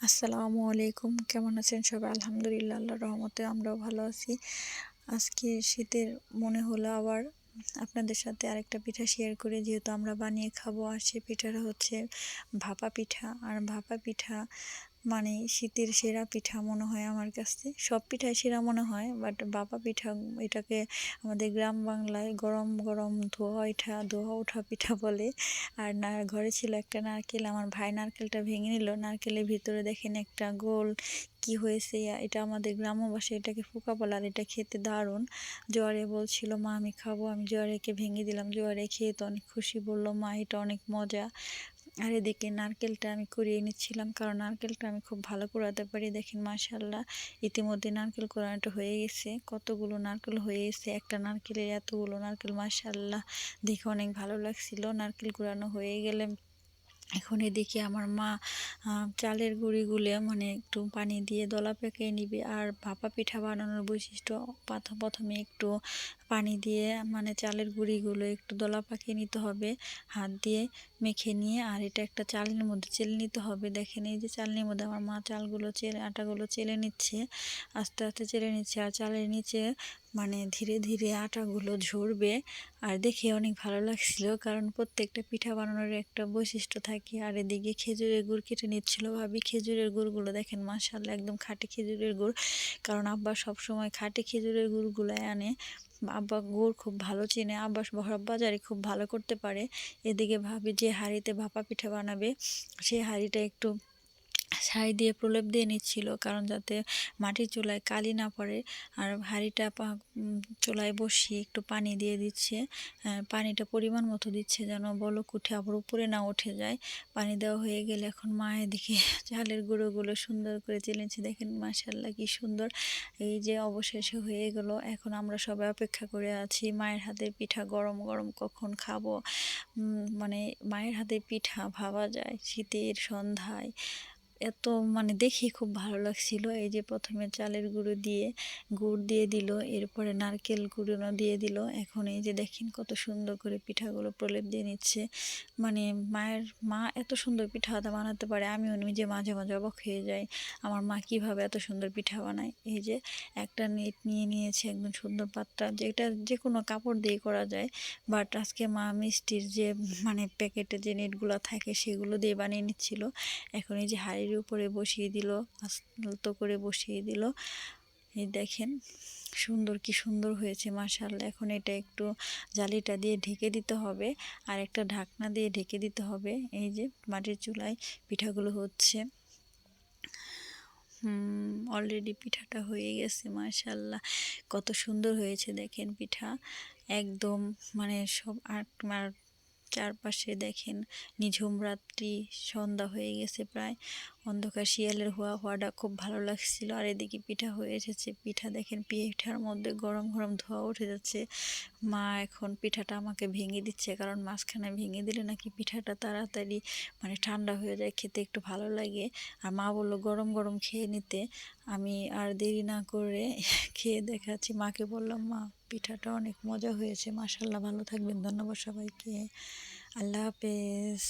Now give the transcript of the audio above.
আসসালামু আলাইকুম। কেমন আছেন সবাই? আলহামদুলিল্লাহ আল্লাহ রহমতে আমরাও ভালো আছি। আজকে শীতের মনে হলো আবার আপনাদের সাথে আরেকটা পিঠা শেয়ার করে। যেহেতু আমরা বানিয়ে খাব, আর সে পিঠাটা হচ্ছে ভাপা পিঠা। আর ভাপা পিঠা মানে শীতের সেরা পিঠা মনে হয় আমার কাছে। সব পিঠাই সেরা মনে হয় বাট বাবা পিঠা এটাকে আমাদের গ্রাম বাংলায় গরম গরম ধোয়া ওঠা ধোয়া ওঠা পিঠা বলে। আর না, ঘরে ছিল একটা নারকেল, আমার ভাই নারকেলটা ভেঙে নিল। নারকেলের ভিতরে দেখেন একটা গোল কি হয়েছে, এটা আমাদের গ্রাম্যবাসী এটাকে ফুকা বলে, আর এটা খেতে দারুণ। জোয়ারে বলছিল, মা, আমি খাব। আমি জোয়ারেকে ভেঙে দিলাম, জোয়ারে খেয়ে তো অনেক খুশি বলল, মা, এটা অনেক মজা। আর এদিকে নারকেলটা আমি কুড়িয়ে নিচ্ছিলাম। কারণ নারকেলটা আমি খুব ভালো কুড়াতে পারি। দেখেন মাশাল্লাহ ইতিমধ্যে নারকেল কোরানোটা হয়ে গেছে। কতগুলো নারকেল হয়ে গেছে। একটা নারকেলের এতগুলো নারকেল মাশাল্লাহ দেখে অনেক ভালো লাগছিল। নারকেল কুড়ানো হয়ে গেলে এখন এদিকে আমার মা চালের গুঁড়িগুলো মানে একটু পানি দিয়ে দলা পেকে নিবে। আর ভাপা পিঠা বানানোর বৈশিষ্ট্য প্রথমে একটু পানি দিয়ে মানে চালের গুঁড়িগুলো একটু দলা পাকিয়ে নিতে হবে। হাত দিয়ে মেখে নিয়ে, আর এটা একটা চালের মধ্যে চেলে নিতে হবে। দেখেন, এই যে চালনির মধ্যে আমার মা চালগুলো চেলে, আটাগুলো চেলে নিচ্ছে, আস্তে আস্তে চেলে নিচ্ছে, আর চালের নিচে মানে ধীরে ধীরে আটাগুলো ঝরবে। আর দেখে অনেক ভালো লাগছিল, কারণ প্রত্যেকটা পিঠা বানানোর একটা বৈশিষ্ট্য থাকে। আর এদিকে খেজুরের গুড় কেটে নিচ্ছিল ভাবি। খেজুরের গুড়গুলো দেখেন মাসাল্লাহ একদম খাঁটি খেজুরের গুড়। কারণ আব্বা সবসময় খাঁটি খেজুরের গুড়গুলো আনে। আব্বা গুড় খুব ভালো চিনে, আব্বা বাজারে খুব ভালো করতে পারে। এদিকে ভাবি যে হাঁড়িতে ভাপা পিঠা বানাবে, সেই হাঁড়িটা একটু ছাই দিয়ে প্রলেপ দিয়ে নিচ্ছিল, কারণ যাতে মাটির চুলায় কালি না পড়ে। আর হাঁড়িটা চুলায় বসিয়ে একটু পানি দিয়ে দিচ্ছে। পানিটা পরিমাণ মতো দিচ্ছে যেন বলক উঠে আবার উপরে না উঠে যায়। পানি দেওয়া হয়ে গেলে এখন মায়ের দিকে চালের গুঁড়োগুলো সুন্দর করে চেলেছে। দেখেন মাসাল্লাহ কি সুন্দর। এই যে অবশেষে হয়ে গেল। এখন আমরা সবাই অপেক্ষা করে আছি, মায়ের হাতের পিঠা গরম গরম কখন খাব? মানে মায়ের হাতে পিঠা ভাবা যায় শীতের সন্ধ্যায়। এত মানে দেখি খুব ভালো লাগছিল। এই যে প্রথমে চালের গুঁড়ো দিয়ে গুড় দিয়ে দিল, এরপরে নারকেল গুঁড়ো দিয়ে দিল। এখন এই যে দেখেন কত সুন্দর করে পিঠাগুলো প্রলেপ দিয়ে নিচ্ছে। মানে মায়ের, মা এত সুন্দর পিঠা বানাতে পারে, আমিও নিজে মাঝে মাঝে অবাক হয়ে যাই, আমার মা কীভাবে এত সুন্দর পিঠা বানায়। এই যে একটা নেট নিয়ে নিয়েছে একদম সুন্দর পাত্রা, যেটা যে কোনো কাপড় দিয়ে করা যায় বাট আজকে মা মিষ্টির যে মানে প্যাকেটে যে নেটগুলো থাকে, সেগুলো দিয়ে বানিয়ে নিচ্ছিল। এখন এই যে হাড়ির হাঁড়ির উপরে বসিয়ে দিল, আস্ত করে বসিয়ে দিল। এই দেখেন সুন্দর কি সুন্দর হয়েছে মাশাল এখন এটা একটু জালিটা দিয়ে ঢেকে দিতে হবে আর একটা ঢাকনা দিয়ে ঢেকে দিতে হবে। এই যে মাটির চুলায় পিঠাগুলো হচ্ছে। অলরেডি পিঠাটা হয়ে গেছে মাশাল্লাহ কত সুন্দর হয়েছে, দেখেন পিঠা। একদম মানে সব আট চারপাশে দেখেন নিঝুম রাত্রি, সন্ধ্যা হয়ে গেছে প্রায়। অন্ধকার শিয়ালের হওয়া হওয়াটা খুব ভালো লাগছিল। আর এদিকে পিঠা হয়ে এসেছে। পিঠা দেখেন পিঠার মধ্যে গরম গরম ধোয়া উঠে যাচ্ছে। মা এখন পিঠাটা আমাকে ভেঙে দিচ্ছে, কারণ মাঝখানে ভেঙে দিলে নাকি পিঠাটা তাড়াতাড়ি মানে ঠান্ডা হয়ে যায়, খেতে একটু ভালো লাগে। আর মা বলল, গরম গরম খেয়ে নিতে। আমি আর দেরি না করে খেয়ে দেখাচ্ছি। মাকে বললাম, মা, পিঠাটা অনেক মজা হয়েছে। মাসাল্লাহ ভালো থাকবেন। ধন্যবাদ সবাইকে। আল্লাহ হাফেজ।